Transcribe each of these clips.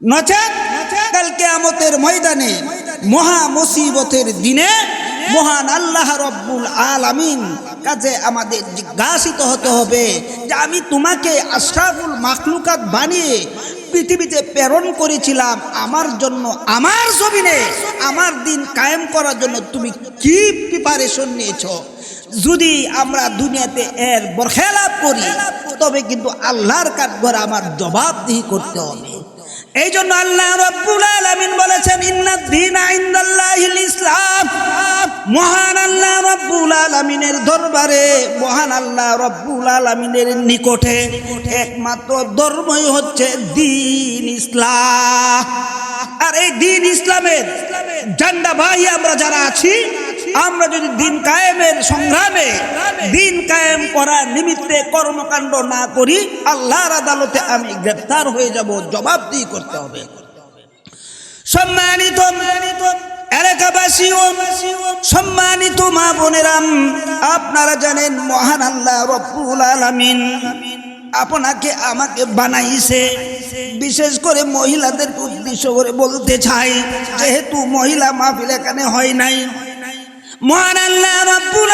নচেত কাল ময়দানে মহা মুসিবতের দিনে মহান আল্লাহ রব্বুল আলামিন কাজে আমাদের জিজ্ঞাসিত হতে হবে যে আমি তোমাকে আশরাফুল মাখলুকাত বানিয়ে পৃথিবীতে প্রেরণ করেছিলাম আমার জন্য আমার জমিনে আমার দিন কায়েম করার জন্য তুমি কি প্রিপারেশন নিয়েছ? যদি আমরা দুনিয়াতে এর বরখেলাপ করি, তবে কিন্তু আল্লাহর কাঠগড় আমার জবাবদিহি করতে হবে। এই জন্য আল্লাহ রব্বুল আলামিন বলেছেন ইন্নাদ দীনা ইনদাল্লাহিল ইসলাম। মহান আল্লাহ রব্বুল আলামিনের দরবারে, মহান আল্লাহ রব্বুল আলামিনের নিকটে একমাত্র ধর্মই হচ্ছে দিন ইসলাম। আর এই দিন ইসলামের জান্ডা ভাই আমরা যারা আছি আমরা যদি দিন কায়েমের সংগ্রামে দিন কায়েম করার নিমিত্তে কর্মকাণ্ড না করি, আল্লাহর আদালতে আমি গ্রেপ্তার হয়ে যাব, জবাবদিহি করতে হবে। সম্মানিত এলাকাবাসী ও সম্মানিত মা বোনেরাম, আপনারা জানেন মহান আল্লাহ রব্বুল আলামিন আপনাকে আমাকে বানাইছে। বিশেষ করে মহিলাদেরকে উদ্দেশ্য করে বলতে চাই, যেহেতু মহিলা মাহফিল এখানে হয় নাই মহান আল্লাহ রব্বুল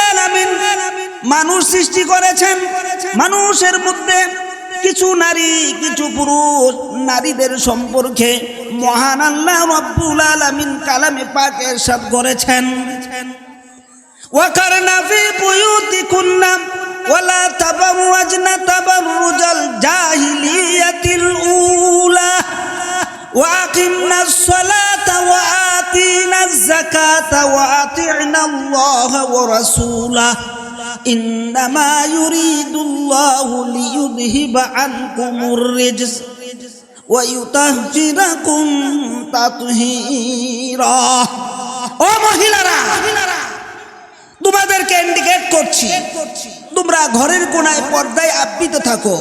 মানুষ সৃষ্টি করেছেন। মানুষের মধ্যে কিছু নারী, কিছু পুরুষ নারীদের সম্পর্কে মহান আল্লাহ রব্বুল আলামিন কালামে পাকে সব করেছেন। ওয়াকারনা ফি বুয়ুতিকুন্না ওয়ালা তাবাররাজনা তাবাররুজাল জাহিলিয়াতিল উলা। وأقمنا الصلاة وآتينا الزكاة وأطعنا الله ورسوله إنما يريد الله ليذهب عنكم الرجس ويطهركم تطهيرا ও মহিলারা তোমাদেরকে ইন্ডিকেট করছি তোমরা ঘরের কোনায় পর্দায় আবৃত থাকো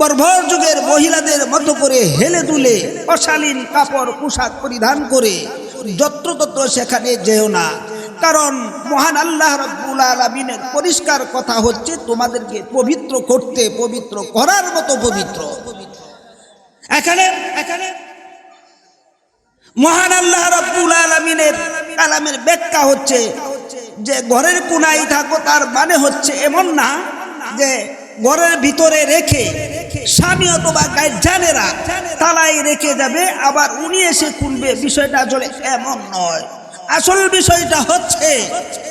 বর্ভর যুগের মহিলাদের মতো করে হেলে দুলে অশালীন কাপড় পোশাক পরিধান করে যত্রতত্র সেখানে যেও না। কারণ মহান আল্লাহ রব্বুল আলমিনের পরিষ্কার কথা হচ্ছে, তোমাদেরকে পবিত্র করতে, পবিত্র করার মতো পবিত্র। এখানে এখানে মহান আল্লাহ রব্বুল আলমিনের কালামের ব্যাখ্যা হচ্ছে যে, ঘরের কোনায় থাকো তার মানে হচ্ছে এমন না যে, ঘরের ভিতরে রেখে স্বামী অথবা গাইজানেরা তালাই রেখে যাবে আবার উনি এসে খুলবে। বিষয়টা আসলে এমন নয়। আসল বিষয়টা হচ্ছে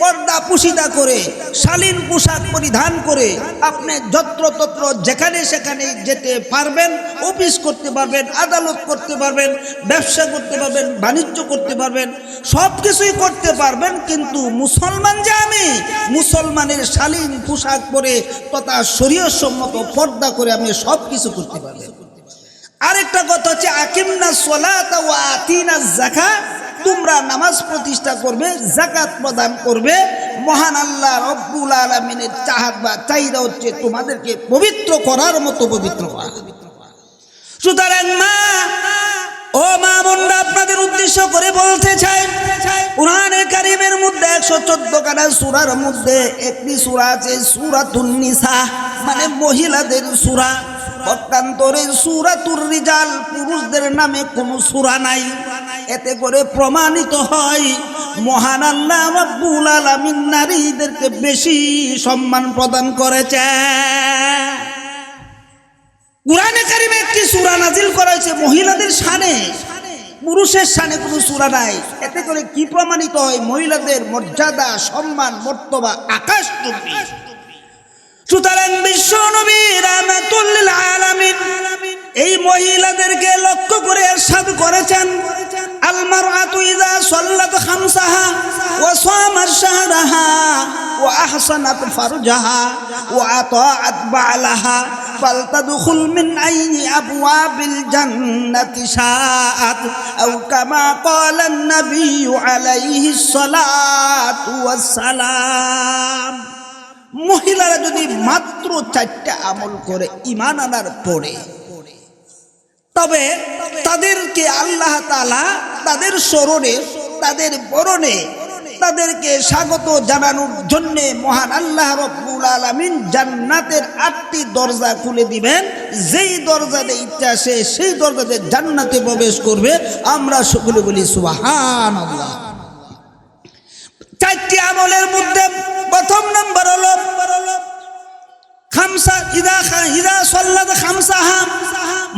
পর্দা পুশিদা করে, শালীন পোশাক পরিধান করে আপনি যত্রতত্র যেখানে সেখানে যেতে পারবেন, অফিস করতে পারবেন, আদালত করতে পারবেন, ব্যবসা করতে পারবেন, বাণিজ্য করতে পারবেন সব কিছুই করতে পারবেন, কিন্তু মুসলমান যে আমি, মুসলমানের শালীন পোশাক পরে তথা শরীয়সম্মত পর্দা করে আপনি সব কিছু করতে পারবেন। আরেকটা কথা হচ্ছে, আকিমনা সোলাত ও আতিনা জাকা তোমরা নামাজ প্রতিষ্ঠা করবে জাকাত প্রদান করবে। মহান আল্লাহ রব্বুল আলমিনের চাহাত বা চাহিদা হচ্ছে তোমাদেরকে পবিত্র করার মতো পবিত্র করা। সুতরাং মা, ও মা বোনরা, আপনাদের উদ্দেশ্য করে বলতে চাই কোরআনে কারিমের মধ্যে একশো চোদ্দ কাটা সুরার মধ্যে একটি সুরা আছে সুরাতুন্নিসা মানে মহিলাদের সুরা। পক্ষান্তরে সুরাতুর রিজাল, পুরুষদের নামে কোনো সুরা নাই। এতে করে প্রমাণিত হয়, মহান আল্লাহ রব্বুল আলামিন নারীদেরকে বেশি সম্মান প্রদান করেছে। কোরআনে কারিমে একটি সূরা নাজিল করা হয়েছে মহিলাদের শানে। পুরুষের শানে কোনো সূরা নাই। এতে করে কি প্রমাণিত হয়? মহিলাদের মর্যাদা, সম্মান, মর্তবা আকাশ সুতরাং বিশ্ব নবী রাহমাতুল্লিল আলামিন এই মহিলাদেরকে লক্ষ্য করে এরশাদ করেছেন। আল মারআতু ইযা সাল্লাত খামসাহা ওয়া সামাত শাহরাহা ওয়া আহসানাত ফারজাহা ওয়া আতাআত বালাহা মিন আইনি আবওয়াবিল জান্নাতি শাআত আও কামা ক্বালা an-নাবিয়্যু আলাইহিস সালাতু ওয়াস সালাম। মহিলারা যদি মাত্র চারটা আমল করে ইমান আনার পরে, তবে তাদেরকে আল্লাহ তালা তাদের স্মরণে, তাদের বরণে, তাদেরকে স্বাগত জানানোর জন্য মহান আল্লাহ রব্বুল আলমিন জান্নাতের আটটি দরজা খুলে দিবেন। যেই দরজাতে ইচ্ছা আসে, সেই দরজাতে জান্নাতে প্রবেশ করবে। আমরা সকলে বলি সুবাহান আল্লাহ চারটি আমলের মধ্যে প্রথম নম্বর হলো, খামসা সল্লাদ খামসাহা।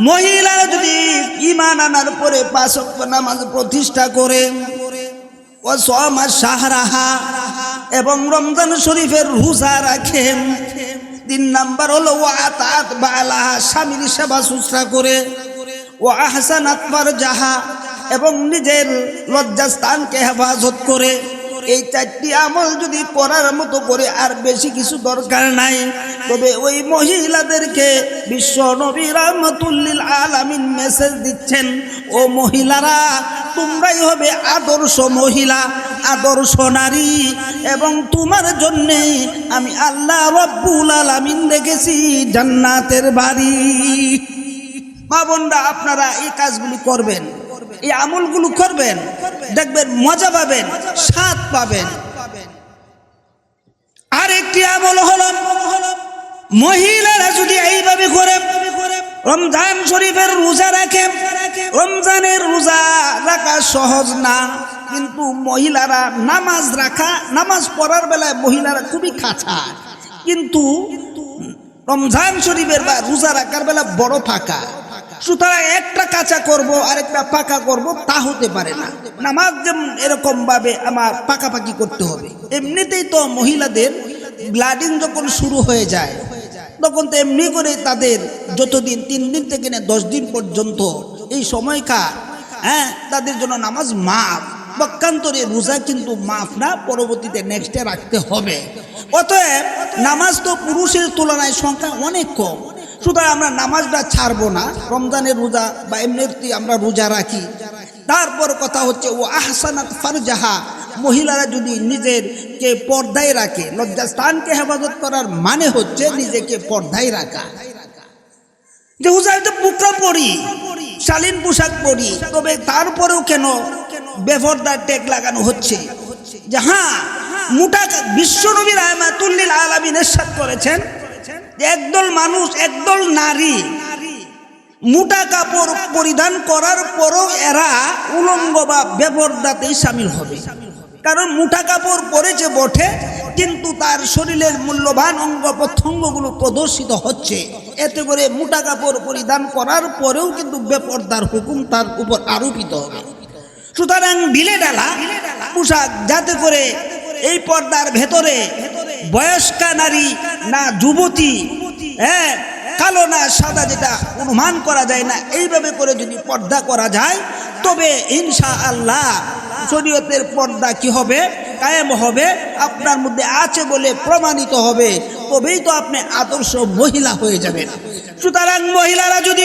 মহিলারা যদি ইমান আনার পরে নামাজ প্রতিষ্ঠা করে ও এবং রমজান শরীফের রোজা রাখেন তিন নাম্বার হলো ও আতাত বালাহা, স্বামীর সেবা শুশ্রা করে ও আহসান আকবর যাহা এবং নিজের লজ্জাস্থানকে হেফাজত করে। এই চারটি আমল যদি করার মতো করে আর বেশি কিছু দরকার নাই, তবে ওই মহিলাদেরকে বিশ্ব নবী রহমতুল্লিল আলামিন মেসেজ দিচ্ছেন, ও মহিলারা, তোমরাই হবে আদর্শ মহিলা, আদর্শ নারী, এবং তোমার জন্যে আমি আল্লাহ রব্বুল আলামিন দেখেছি জান্নাতের বাড়ি। মা বোনরা, আপনারা এই কাজগুলি করবেন। এই আমলগুলো করবেন, দেখবেন মজা পাবেন, স্বাদ পাবেন। আর একটি আমল হল, মহিলারা যদি এইভাবে করে, রমজান শরীফের রোজা রাখে, রমজানের রোজা রাখা সহজ না, কিন্তু মহিলারা নামাজ রাখা, নামাজ পড়ার বেলায় মহিলারা খুবই খাঁচা কিন্তু রমজান শরীফের বা রোজা রাখার বেলা বড় ফাঁকা। সুতরাং একটা কাঁচা করব আর একটা পাকা করব, তা হতে পারে না। নামাজ যেমন এরকম ভাবে আমার পাকাপাকি করতে হবে। এমনিতেই তো মহিলাদের ব্লাডিং যখন শুরু হয়ে যায়, তখন তো এমনি করে তাদের যতদিন, তিন দিন থেকে না দশ দিন পর্যন্ত এই সময়কার হ্যাঁ তাদের জন্য নামাজ মাফ। পক্ষান্তরে রোজা কিন্তু মাফ না, পরবর্তীতে নেক্সটে রাখতে হবে। অতএব নামাজ তো পুরুষের তুলনায় সংখ্যা অনেক কম। সুতরাং আমরা নামাজটা ছাড়বো না, রমজানের রোজা বা এমনিতে আমরা রোজা রাখি। তারপর কথা হচ্ছে ও আহসানাত ফারজাহা মহিলারা যদি নিজেরকে পর্দায় রাখে, লজ্জাস্থানকে হেফাজত করার মানে হচ্ছে নিজেকে পর্দায় রাখা। যে হুজা তো বুকরা পরি, শালীন পোশাক পরি, তবে তারপরেও কেন বেফরদার টেক লাগানো হচ্ছে? যে হ্যাঁ মোটা বিশ্বনবীর আহমাতুল্লিল আলমিন এরশাদ করেছেন একদল মানুষ, একদল নারী মোটা কাপড় পরিধান করার পরও এরা উলঙ্গ বা বেপরদাতেই সামিল হবে। কারণ মোটা কাপড় পরেছে বটে, কিন্তু তার শরীরের মূল্যবান অঙ্গ প্রত্যঙ্গগুলো প্রদর্শিত হচ্ছে। এতে করে মোটা কাপড় পরিধান করার পরেও কিন্তু বেপর্দার হুকুম তার উপর আরোপিত হবে। সুতরাং ঢিলে ডালা, পোশাক, যাতে করে এই পর্দার ভেতরে বয়স্কা নারী না যুবতী হ্যাঁ কালো না সাদা যেটা অনুমান করা যায় না, এইভাবে করে যদি পর্দা করা যায়, তবে ইনশা আল্লাহ শরীয়তের পর্দা কি হবে? কায়েম হবে, আপনার মধ্যে আছে বলে প্রমাণিত হবে, তবেই তো আপনি আদর্শ মহিলা হয়ে যাবেন। সুতরাং মহিলারা যদি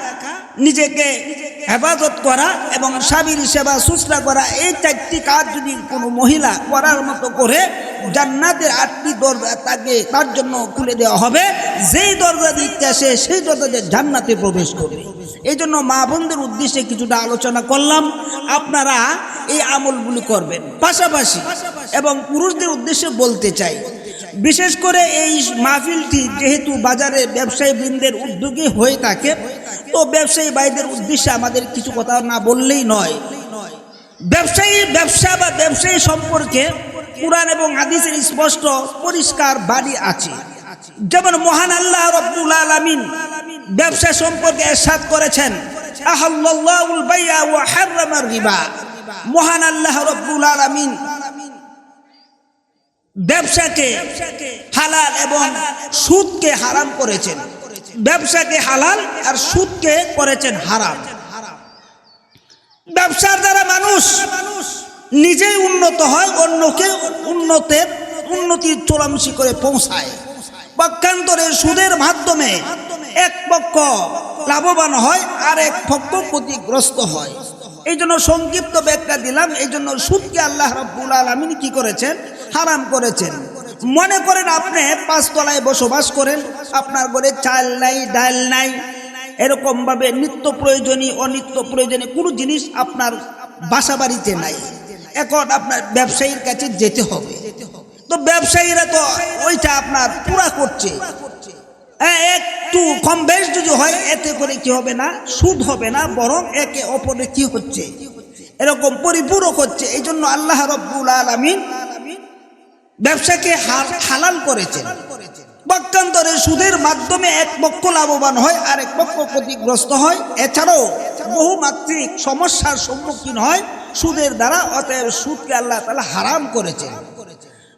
নিজেকে হেফাজত করা এবং স্বামীর সেবা সুস্থা করা, এই চারটি কাজ যদি কোনো মহিলা করার মতো করে, জান্নাতের আটটি দরজা তাকে তার জন্য খুলে দেওয়া হবে। যেই দরজা দিতে আসে, সেই দরজাতে জান্নাতে প্রবেশ করবে। এই জন্য মা বোনদের উদ্দেশ্যে কিছুটা আলোচনা করলাম। আপনারা এই আমলগুলি করবেন। পাশাপাশি এবং পুরুষদের উদ্দেশ্যে বলতে চাই, বিশেষ করে এই মাহফিলটি যেহেতু বাজারে ব্যবসায়ী বৃন্দের উদ্যোগে হয়ে থাকে তো ব্যবসায়ী ভাইদের উদ্দেশ্যে আমাদের কিছু কথা না বললেই নয়। ব্যবসায়ী ব্যবসা বা ব্যবসায়ী সম্পর্কে কোরআন এবং হাদিসের স্পষ্ট পরিষ্কার বাড়ি আছে। যেমন মহান আল্লাহ রব্বুল আলামিন ব্যবসা সম্পর্কে এরশাদ করেছেন মহান আল্লাহ রব্বুল আলামিন ব্যবসাকে হালাল এবং সুদকে হারাম করেছেন। ব্যবসাকে হালাল আর সুদকে করেছেন হারাম। ব্যবসার দ্বারা মানুষ নিজেই উন্নত হয়, অন্যকে উন্নতের উন্নতির চূড়ামুষি করে পৌঁছায়। পক্ষান্তরে সুদের মাধ্যমে এক পক্ষ লাভবান হয় আর এক পক্ষ ক্ষতিগ্রস্ত হয়। এই জন্য সংক্ষিপ্ত ব্যাখ্যা দিলাম, এই জন্য সুদকে আল্লাহ রব্বুল আলমিন কি করেছেন? হারাম করেছেন। মনে করেন আপনি পাঁচতলায় বসবাস করেন আপনার ঘরে চাল নাই ডাল নাই এরকম ভাবে নিত্য প্রয়োজনীয় অনিত্য প্রয়োজনীয় কোনো জিনিস আপনার বাসা বাড়িতে নাই। এখন আপনার ব্যবসায়ীর কাছে যেতে হবে। তো ব্যবসায়ীরা তো ওইটা আপনার পুরা করছে। হ্যাঁ, একটু কম বেশ যদি হয় এতে করে কি হবে না? সুদ হবে না বরং একে অপরে কি হচ্ছে? এরকম পরিপূরক হচ্ছে। এই জন্য আল্লাহ রব্বুল আলমিন ব্যবসাকে হালাল করেছেন। পক্ষান্তরে সুদের মাধ্যমে এক পক্ষ লাভবান হয় আর এক পক্ষ ক্ষতিগ্রস্ত হয়। এছাড়াও বহুমাত্রিক সমস্যার সম্মুখীন হয় সুদের দ্বারা, অতএব সুদকে আল্লাহ তালা হারাম করেছেন।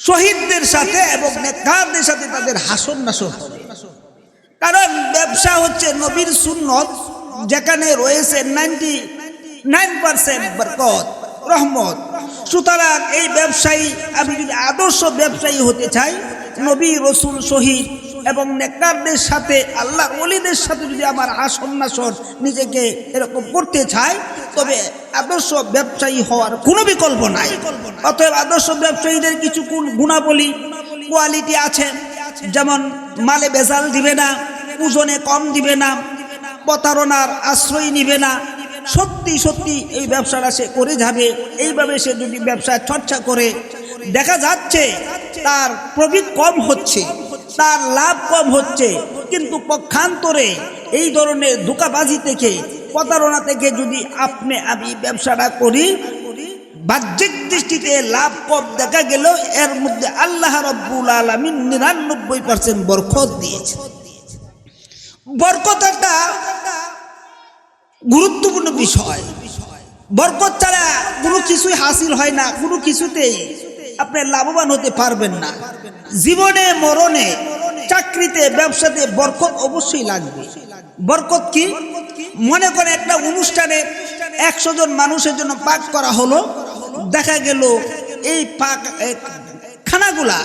শহীদদের সাথে এবং নেকারদের সাথে তাদের হাসন হবে। কারণ ব্যবসা হচ্ছে নবীর সুন্নত, যেখানে রয়েছে নাইনটি নাইন পার্সেন্ট বরকত, রহমত। সুতরাং এই ব্যবসায়ী, আমি যদি আদর্শ ব্যবসায়ী হতে চাই, নবী রসুল শহীদ এবং নেককারদের সাথে, আল্লাহ অলিদের সাথে যদি আমার আসন নাসর নিজেকে এরকম করতে চাই তবে আদর্শ ব্যবসায়ী হওয়ার কোনো বিকল্প নাই। অতএব আদর্শ ব্যবসায়ীদের কিছু গুণ- গুণাবলী কোয়ালিটি আছে। যেমন মালে বেজাল দিবে না, ওজনে কম দিবে না, প্রতারণার আশ্রয় নিবে না। সত্যি সত্যি এই ব্যবসাটা সে করে যাবে। এইভাবে সে যদি ব্যবসায় চর্চা করে, দেখা যাচ্ছে তার প্রফিট কম হচ্ছে। তার লাভ কম হচ্ছে। কিন্তু পক্ষান্তরে এই ধরনের ধোকাবাজি থেকে, প্রতারণা থেকে যদি আপনি আমি ব্যবসাটা করি, বাহ্যিক দৃষ্টিতে লাভ কম দেখা গেল, এর মধ্যে আল্লাহ রব্বুল আলমিন নিরানব্বই পার্সেন্ট বরকত দিয়েছে। বরকত একটা গুরুত্বপূর্ণ বিষয়। বরকত ছাড়া কোনো কিছুই হাসিল হয় না, কোনো কিছুতেই আপনি লাভবান হতে পারবেন না। জীবনে, মরণে, চাকরিতে, ব্যবসাতে বরকত অবশ্যই লাগবে। বরকত কি? মনে করে একটা অনুষ্ঠানে একশো জন মানুষের জন্য পাক করা হলো, দেখা গেল এই পাক খানাগুলা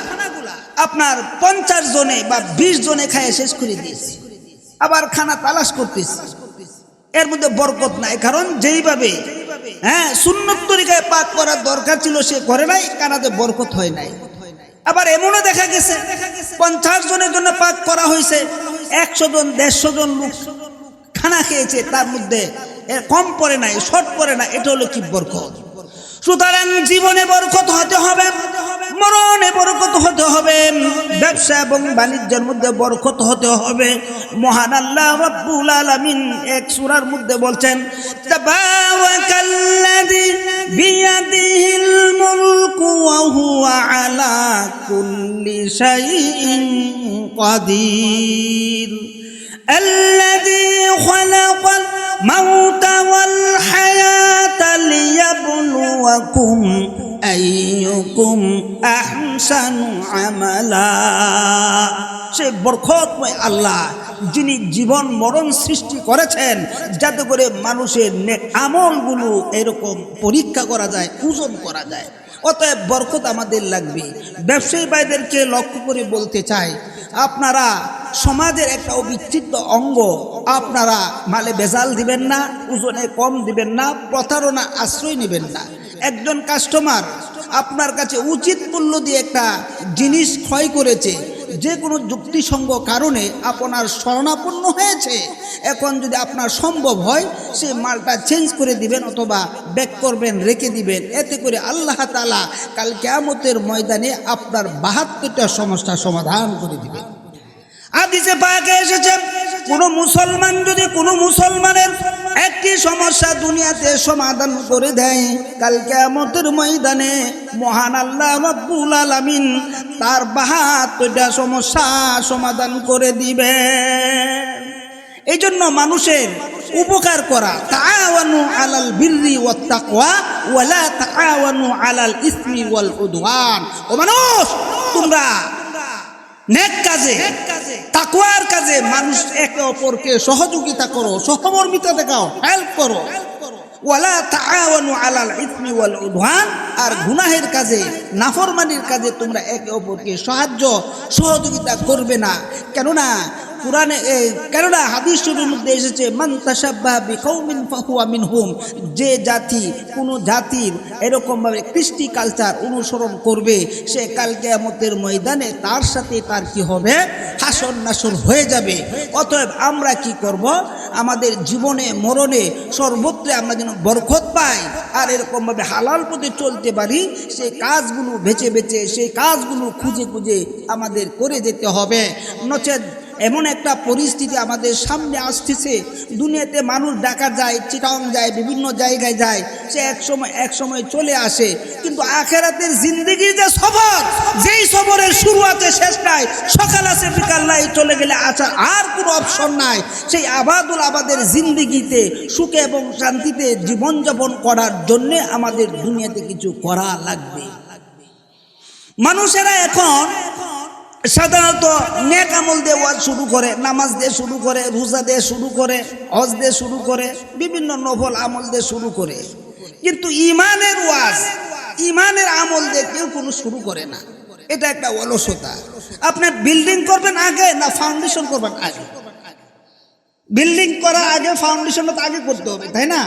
আপনার পঞ্চাশ জনে বা বিশ জনে খায় শেষ করে দিয়েছে। আবার খানা তালাশ করতেছে। এর মধ্যে বরকত নাই, কারণ যেইভাবে হ্যাঁ সুন্নত তরিকায় পাক করার দরকার ছিল, সে করে নাই, কানাতে বরকত হয় নাই। আবার এমনও দেখা গেছে, পঞ্চাশ জনের জন্য পাক করা হয়েছে, একশো জন, দেড়শো জন লোক খানা খেয়েছে, তার মধ্যে কম পড়ে নাই, শর্ট পড়ে না, এটা হলো কি বরকত? সুতরাং জীবনে বরকত হতে হবে। মরণে বরকত হতে হবে ব্যবসা এবং বাণিজ্যের মধ্যে বরকত হতে হবে মহান আল্লাহ রব্বুল আলামিন এক সূরার মধ্যে বলছেন তাবারাকাল্লাযী বিয়াদিহিল মুলকু ওয়া হুয়া আলা কুল্লি শাইইন কাদির الذي خلق الموت والحياة ليبلوكم আমালা সে বরখত আল্লাহ, যিনি জীবন মরণ সৃষ্টি করেছেন, যাতে করে মানুষের আমলগুলো এরকম পরীক্ষা করা যায় ওজন করা যায়। অতএব বরকত আমাদের লাগবে। ব্যবসায়ী ভাইদেরকে লক্ষ্য করে বলতে চাই, আপনারা সমাজের একটা অবিচ্ছিন্ন অঙ্গ, আপনারা মালে বেজাল দিবেন না, ওজনে কম দিবেন না, প্রতারণা আশ্রয় নেবেন না। একজন কাস্টমার আপনার কাছে উচিত মূল্য দিয়ে একটা জিনিস ক্ষয় করেছে, যে কোনো যুক্তিসঙ্গ কারণে আপনার শরণাপন্ন হয়েছে, এখন যদি আপনার সম্ভব হয়, সে মালটা চেঞ্জ করে দিবেন অথবা ব্যাক করবেন, রেখে দিবেন, এতে করে আল্লাহ তালা কাল কেয়ামতের ময়দানে আপনার বাহাত্তরটা সমস্যার সমাধান করে দিবেন আদিসে পাকে এসেছেন কোনো মুসলমান যদি কোনো মুসলমানের একটি সমস্যা দুনিয়াতে সমাধান করে দেয়। কালকে আমাদের ময়দানে মহান আল্লাহ রব্বুল আলামিন তার বাহাত্তরটা সমস্যা সমাধান করে দিবে এই জন্য মানুষের উপকার করা, তাআওয়ানু আলাল বিররি ওয়াত তাকওয়া ওয়ালা তাআওয়ানু আলাল ইসমি ওয়াল উদওয়ান। ও মানুষ, তোমরা নেক কাজে তাকওয়ার কাজে মানুষ একে অপরকে সহযোগিতা করো, সহমর্মিতা দেখাও হেল্প করো। ওয়ালা তাআওয়ানু আর গুনাহের কাজে, নাফরমানির কাজে তোমরা একে অপরকে সাহায্য, সহযোগিতা করবে না। কেননা কোরআনে কেননা হাদিস শরীফের মধ্যে এসেছে যে জাতি, কোনো জাতির এরকমভাবে কৃষ্টি কালচার অনুসরণ করবে, সে কাল কিয়ামতের ময়দানে তার সাথে তার কি হবে? হাসর নাসর হয়ে যাবে। অতএব আমরা কি করব? আমাদের জীবনে, মরণে সর্বত্রে আমরা যেন বরকত পাই, আর এরকমভাবে হালাল পথে চলতে পারি সেই কাজগুলো বেছে বেছে সেই কাজগুলো খুঁজে খুঁজে আমাদের করে যেতে হবে। নচেত এমন একটা পরিস্থিতি আমাদের সামনে আসতেছে। দুনিয়াতে মানুষ ডাকা যায়, চিটাং যায়, বিভিন্ন জায়গায় যায়। সে এক সময় এক সময় চলে আসে। কিন্তু আখেরাতের জিন্দগির যে সফর, যেই সফরের শুরু আছে শেষ নাই, সকাল আছে বিকাল নাই, চলে গেলে আচ্ছা আর কোনো অপশন নাই। সেই আবাদুল আবাদের জিন্দগিতে সুখে এবং শান্তিতে জীবনযাপন করার জন্যে আমাদের দুনিয়াতে কিছু করা লাগবে। মানুষেরা এখন সাধারণত নেক আমল দিয়ে ওয়াজ শুরু করে, নামাজ দিয়ে শুরু করে, রোজা দিয়ে শুরু করে, হজ দিয়ে শুরু করে, বিভিন্ন নফল আমল দিয়ে শুরু করে। কিন্তু ইমানের ওয়াজ, ইমানের আমল দিয়ে কেউ কোনো শুরু করে না। এটা একটা অলসতা। আপনি বিল্ডিং করবেন আগে না ফাউন্ডেশন করবেন আগে? বিল্ডিং করার আগে ফাউন্ডেশন আগে করতে হবে, তাই না?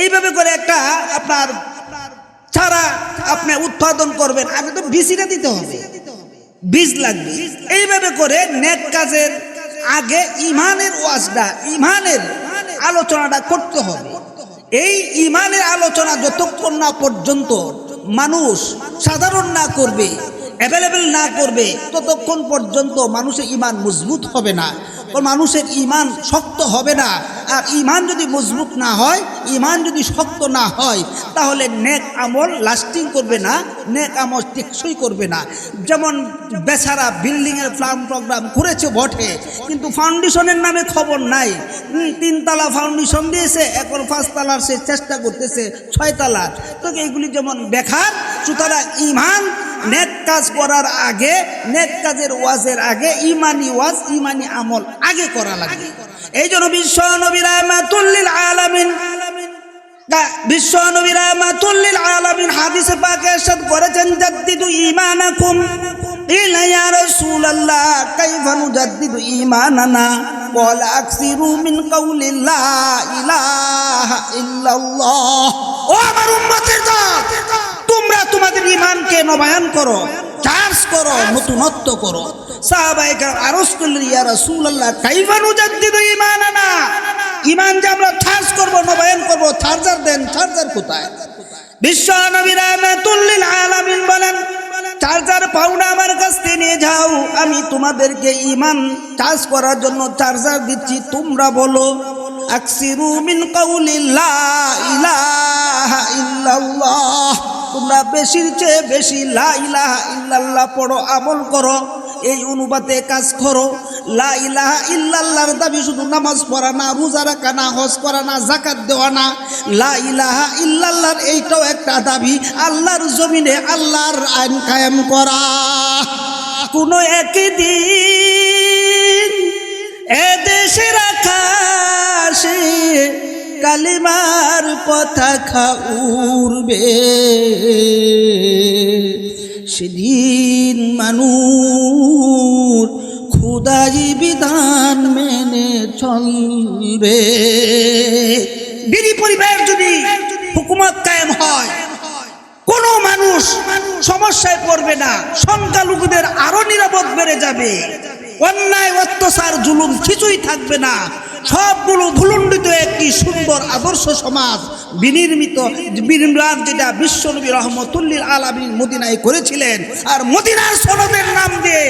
এইভাবে করে একটা আপনার ছাড়া আপনি উৎপাদন করবেন, আগে তো বিসিটা দিতে হবে। বীজ লাগবে। এইভাবে করে নেক কাজের আগে ইমানের ওয়াজটা, ইমানের আলোচনাটা করতে হবে। এই ইমানের আলোচনা যতক্ষণ না পর্যন্ত মানুষ সাধারণ না করবে অ্যাভেলেবেল না করবে, ততক্ষণ পর্যন্ত মানুষের ইমান মজবুত হবে না। মানুষের ইমান শক্ত হবে না। আর ইমান যদি মজবুত না হয় ইমান যদি শক্ত না হয়, তাহলে নেক আমল লাস্টিং করবে না, নেক আমল টেকসই করবে না। যেমন বেচারা বিল্ডিংয়ের প্ল্যান প্রোগ্রাম করেছে, বটে, কিন্তু ফাউন্ডেশনের নামে খবর নাই। তিনতলা ফাউন্ডেশন দিয়েছে, এখন পাঁচতলার সে চেষ্টা করতেছে, ছয়তলার। তো এইগুলি যেমন বেকার, সুতরাং ইমান নেক কাজ করার আগে, নেক কাজের ওয়াজের আগে ইমানি ওয়াজ ইমানি আমল আগে করা লাগে। এই জন্য বিশ্ব নবীর আলামিন বিশ্ব নবীর আলামিন হাদিসে পাকে ইরশাদ করেছেন, জাদ্দিদু ঈমানাকুম ইয়া রাসূলুল্লাহ, কাইফা নুজাদ্দিদু ঈমানানা ক্বালা আকসিরু মিন কাউলি লা ইলাহা ইল্লাল্লাহ। ও আমার উম্মতের দল তোমরা তোমাদের ইমানকে নবায়ন করো, চার্জ করো, নতুনত্ব করো। সাহাবায়ে কেরাম আরজ করলেন, ইয়া রাসূলুল্লাহ, কাইফা নুজাদ্দিদু ঈমানানা? ইমান যে আমরা চার্জ করব, নবায়ন করব, চার্জার দেন, চার্জার কোথায়? বিশ্ব নবী রাহমাতুল্লিল আলামিন বলেন, চার্জার পাউনা আমার কাছ থেকে নিয়ে যাও, আমি তোমাদেরকে ইমান চার্জ করার জন্য চার্জার দিচ্ছি, তোমরা বলো, আকসিরু মিন কাউলি লা ইলাহা ইল্লাল্লাহ। তোমরা বেশির চেয়ে বেশি লা ইলাহা ইল্লাল্লাহ পড়ো, আমল করো, এই অনুপাতে কাজ করো। লা ইলাহা ইল্লাল্লাহর দাবি শুধু নামাজ পড়া না, রোজা রাখা না, হজ করা না জাকাত দেওয়া না। লা ইলাহা ইল্লাল্লাহর এইটাও একটা দাবি, আল্লাহর জমিনে আল্লাহর আইন কায়েম করা। কোনো একদিন এ দেশের আকাশে কালিমার পতাকা উড়বে সেদিন মানুষ খুদাই বিধান মেনে চলবে। বিধি পরিবার যদি হুকুমত কায়েম হয়, কোনো মানুষ সমস্যায় পড়বে না, সংখ্যালঘুদের আরও নিরাপদ বেড়ে যাবে। অন্যায়, অত্যাচার, জুলুম কিছুই থাকবে না। সবগুলো ভুলণ্ডিত একটি সুন্দর আদর্শ সমাজ বিনির্মিত বিনির্মাণ যেটা বিশ্বনবী রহমতুল্লিল আলমিন মদিনায় করেছিলেন। আর মদিনার সনদের নাম দিয়ে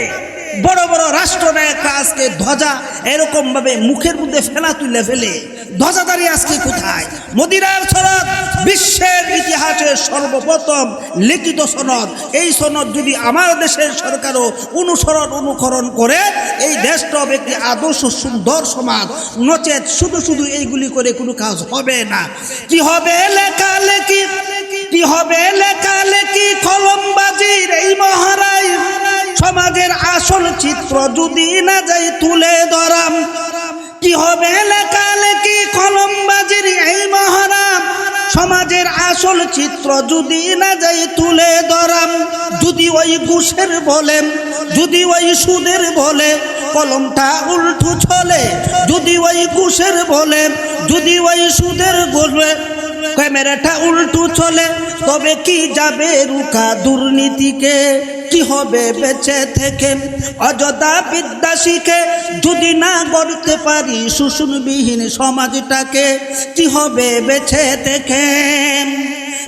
বড় বড় রাষ্ট্রনায়করা আজকে ধ্বজা এরকম ভাবে মুখের মধ্যে ফেলা তুলে ফেলে। ধ্বজাদারি আজকে কোথায়? মদিরার সনদ, বিশ্বের ইতিহাসে সর্বপ্রথম লিখিত সনদ। এই সনদ যদি আমার দেশের সরকারও অনুসরণ, অনুকরণ করে, এই দেশটা একটি আদর্শ, সুন্দর সমাজ। নচেত শুধু শুধু এইগুলি করে কোনো কাজ হবে না। কি হবে লেখালেখি কি হবে লেখালেখি কলমবাজির এই মহারাই সমাজের আসল চিত্র যদি না যাই তুলে ধরাম। কি হবে লেখালেখি, কলমবাজির এই মহারাম সমাজের আসল চিত্র যদি না যাই তুলে ধরাম। যদি ওই ঘুষের বলে, যদি ওই সুদের বলে, কলমটা উল্টু চলে যদি ওই ঘুষের বলে, যদি ওই সুদের বলে ক্যামেরাটা উল্টো চলে, তবে কি যাবে রুখা দুর্নীতিকে? কি হবে বেঁচে থেকে? অযথা বিদ্যা শিখে যদি না গড়তে পারি শোষণবিহীন সমাজটাকে, কি হবে বেঁচে থেকে?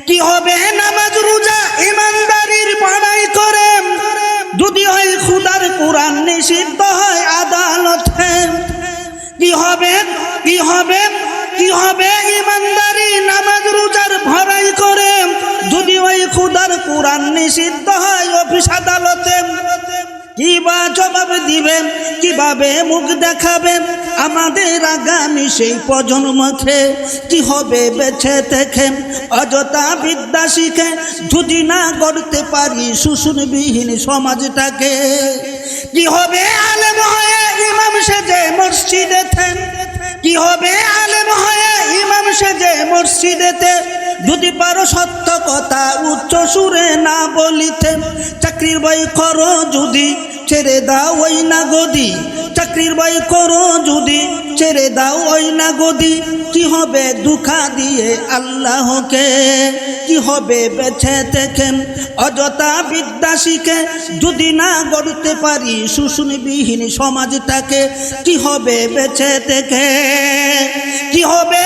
কি হবে নামাজ, রোজা, ইমানদারির পড়াই করে? যদি হয় খুদার কোরআন নিষিদ্ধ হয় আদালতে, কি হবে কি হবে? কি হবে ইমানদারি? নামাজ, রোজার ভরাই করে যদি ওই খুদার কোরআন নিষিদ্ধ হয় অফিস আদালতে কিবা জবাব দিবে কীভাবে মুখ দেখাবে আমাদের আগামী সেই প্রজন্মকে কি হবে বেছে থেকে অযথা বিদ্যা শিখে যদি না গড়তে পারি শোষণবিহীন সমাজটাকে, কি হবে আলেম হয়ে ইমাম সেজে মসজিদেতে কি হবে আলেম হয়ে ইমাম সেজে মসজিদেতে? যদি পারো সত্য কথা, উচ্চ সুরে না বলিতে, চাকরির বই করো যদি। ছেড়ে দাও, ওই না গদি। চাকরির বই করো যদি, ছেড়ে দাও, ওই না গদি। কি হবে দুঃখা দিয়ে আল্লাহকে? কি হবে বেছে দেখেন অযথা বিদ্যা শিখে যদি না গড়তে পারি শোষণবিহীন সমাজটাকে, কি হবে বেছে দেখে? কি হবে